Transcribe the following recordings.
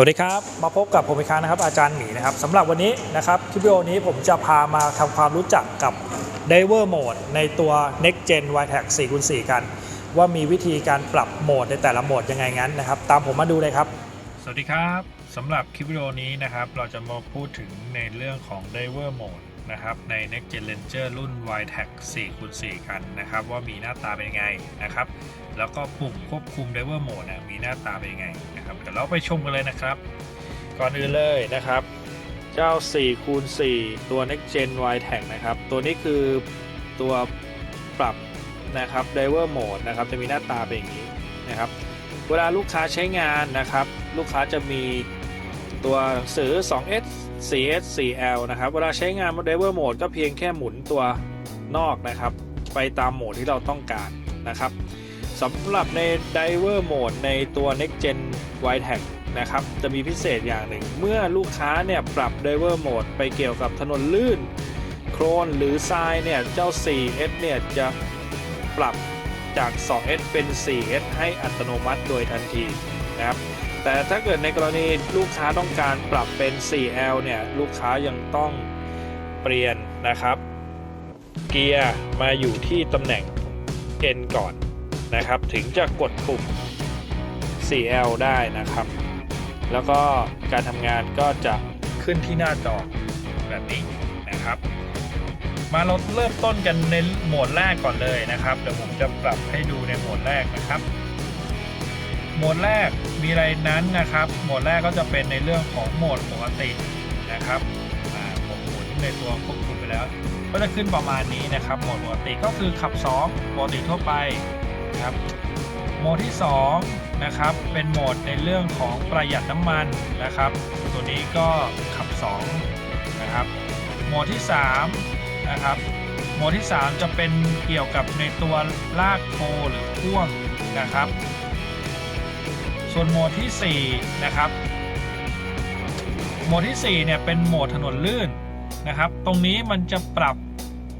สวัสดีครับ มาพบกับผมอีกครั้งนะครับอาจารย์หมีนะครับสำหรับวันนี้นะครับคลิปวิดีโอนี้ผมจะพามาทำความรู้จักกับ Diver Mode ในตัว Next Gen y t e c 4 x 4 กัน ว่ามีวิธีการปรับโหมดในแต่ละโหมดยังไงงั้นนะครับ ตามผมมาดูเลยครับ สวัสดีครับสำหรับคลิปวิดีโอนี้นะครับ เราจะมาพูดถึงในเรื่องของ Diver Mode นะครับใน Next Gen Ranger รุ่น y t e c 4 x 4 กันนะครับ ว่ามีหน้าตาเป็นยังไงนะครับ แล้วก็ปุ่มควบคุม Driver Mode มีหน้าตาเป็นยังไงนะครับเดี๋ยวเราไปชมกันเลยนะครับ ก่อนอื่นเลยนะครับ เจ้า4คูณ4ตัว Next Gen Y Tag นะครับ ตัวนี้คือตัวปรับนะครับ Driver Mode นะครับ จะมีหน้าตาเป็นอย่างนี้นะครับเวลาลูกค้าใช้งานนะครับ ลูกค้าจะมีตัวหนังสือ 2S 4S 4L นะครับ เวลาใช้งาน Diver Mode ก็เพียงแค่หมุนตัวนอกนะครับ ไปตามโหมดที่เราต้องการนะครับสำหรับใน Diver Mode ในตัว Next Gen y t a g นะครับ จะมีพิเศษอย่างหนึ่ง เมื่อลูกค้าเนี่ยปรับ Diver Mode ไปเกี่ยวกับถนนลื่น โครนหรือทรายเนี่ยเจ้า 4S เนี่ยจะปรับจาก 2S เป็น 4S ให้อัตโนมัติโดยทันทีนะครับ แต่ถ้าเกิดในกรณีลูกค้าต้องการปรับเป็น 4L เนี่ยลูกค้ายังต้องเปลี่ยนนะครับ เกียร์มาอยู่ที่ตำแหน่ง N ก่อนนะครับ ถึงจะกดปุ่ม 4L ได้นะครับ แล้วก็การทำงานก็จะขึ้นที่หน้าจอแบบนี้นะครับ มาเราเริ่มต้นกันในโหมดแรกก่อนเลยนะครับเดี๋ยวผมจะปรับให้ดูในโหมดแรกนะครับ โหมดแรกมีอะไรนั้นนะครับ โหมดแรกก็จะเป็นในเรื่องของโหมดปกตินะครับผมหมุนในตัวควบคุมไปแล้ว ก็จะขึ้นประมาณนี้นะครับ โหมดปกติก็คือขับ2ปกติทั่วไปนะครับ โหมดที่2นะครับ เป็นโหมดในเรื่องของประหยัดน้ำมันนะครับ ตัวนี้ก็ขับ2นะครับ โหมดที่3นะครับ โหมดที่ 3 จะเป็นเกี่ยวกับในตัวลากโคหรือพ่วงนะครับ ส่วนโหมดที่ 4 นะครับ โหมดที่ 4 เนี่ย เป็นโหมดถนนลื่นนะครับ ตรงนี้มันจะปรับ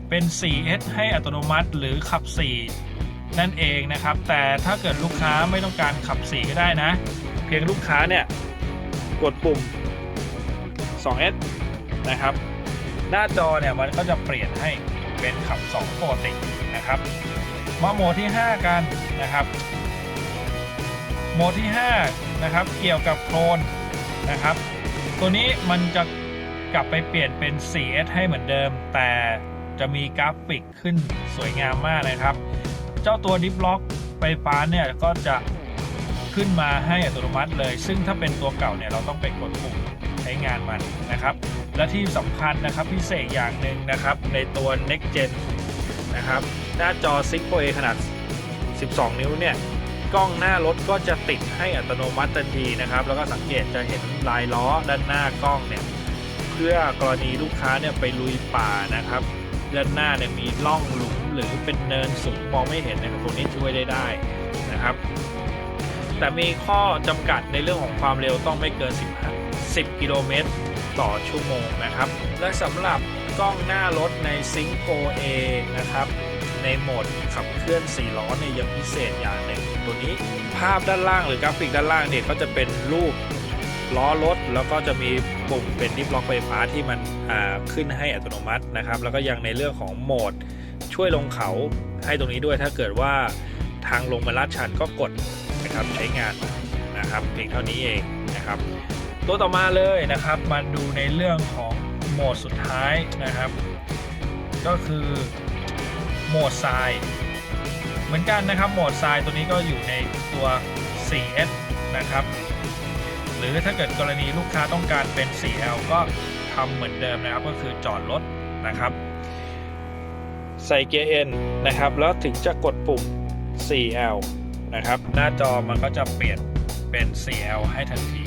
เป็น 4S ให้อัตโนมัติหรือขับ 4 นั่นเองนะครับ แต่ถ้าเกิดลูกค้าไม่ต้องการขับ 4 ก็ได้นะ เพียงลูกค้าเนี่ย กดปุ่ม 2S นะครับ หน้าจอเนี่ยมันก็จะเปลี่ยนให้เป็นขับ 2 ปกตินะครับ มาโหมดที่ 5 กันนะครับ โหมดที่ 5 นะครับ เกี่ยวกับโคลนนะครับ ตัวนี้มันจะกลับไปเปลี่ยนเป็น 4S ให้เหมือนเดิม แต่จะมีกราฟิกขึ้นสวยงามมากนะครับ เจ้าตัวดิฟล็อกไฟฟ้าเนี่ยก็จะขึ้นมาให้อัตโนมัติเลย ซึ่งถ้าเป็นตัวเก่าเนี่ยเราต้องไปกดปุ่มใช้งานมันนะครับ และที่สำคัญนะครับพิเศษอย่างหนึ่งนะครับ ในตัว Next Gen นะครับ หน้าจอ 6A ขนาด 12 นิ้วเนี่ย กล้องหน้ารถก็จะติดให้อัตโนมัติทันทีนะครับ แล้วก็สังเกตจะเห็นลายล้อด้านหน้ากล้องเนี่ยเพื่อกรณีลูกค้าเนี่ยไปลุยป่านะครับด้านหน้าเนี่ยมีร่องหลุมหรือเป็นเนินสูงมองไม่เห็นนะครับตัวนี้ช่วยได้ได้นะครับ แต่มีข้อจำกัดในเรื่องของความเร็วต้องไม่เกิน15 10 กิโลเมตรต่อชั่วโมงนะครับ และสำหรับกล้องหน้ารถใน s y n c o A นะครับ ในโหมดขับเคลื่อน4ล้อเนี่ยยังพิเศษอย่างหนึ่งตัวนี้ภาพด้านล่างหรือกราฟิกด้านล่างเนี่ยก็จะเป็นรูปล้อรถแล้วก็จะมีปุ่มเป็นดิฟล็อกไฟฟ้าที่มันขึ้นให้อัตโนมัตินะครับ แล้วก็ยังในเรื่องของโหมดช่วยลงเขาให้ตรงนี้ด้วยถ้าเกิดว่าทางลงมาลาดชันก็กดนะครับใช้งานนะครับเพียงเท่านี้เองนะครับ ตัวต่อมาเลยนะครับมาดูในเรื่องของโหมดสุดท้ายนะครับ ก็คือ โหมดทราย เหมือนกันนะครับโหมดทรายตัวนี้ก็อยู่ในตัว 4S นะครับ หรือถ้าเกิดกรณีลูกค้าต้องการเป็น 4L ก็ทำเหมือนเดิมนะครับก็คือจอดรถนะครับ ใส่เกียร์ N นะครับ แล้วถึงจะกดปุ่ม 4L นะครับ หน้าจอมันก็จะเปลี่ยนเป็น 4L ให้ทันที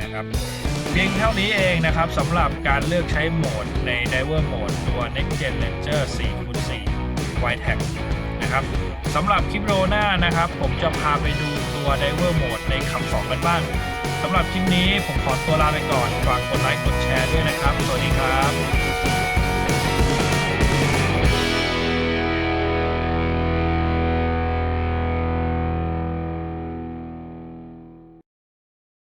นะครับเพียงเท่านี้เองนะครับสำหรับการเลือกใช้โหมดใน Diver Mode ตัว Next Gen Ranger w i t นะครับสำหรับคลิปโรหน้านะครับ ผมจะพาไปดูตัว Diver Mode ในคำสองกันบ้างสำหรับคลิปนี้ผมขอตัวลาไปก่อน ฝากกดไลค์กดแชร์ด้วยนะครับ สวัสดีครับ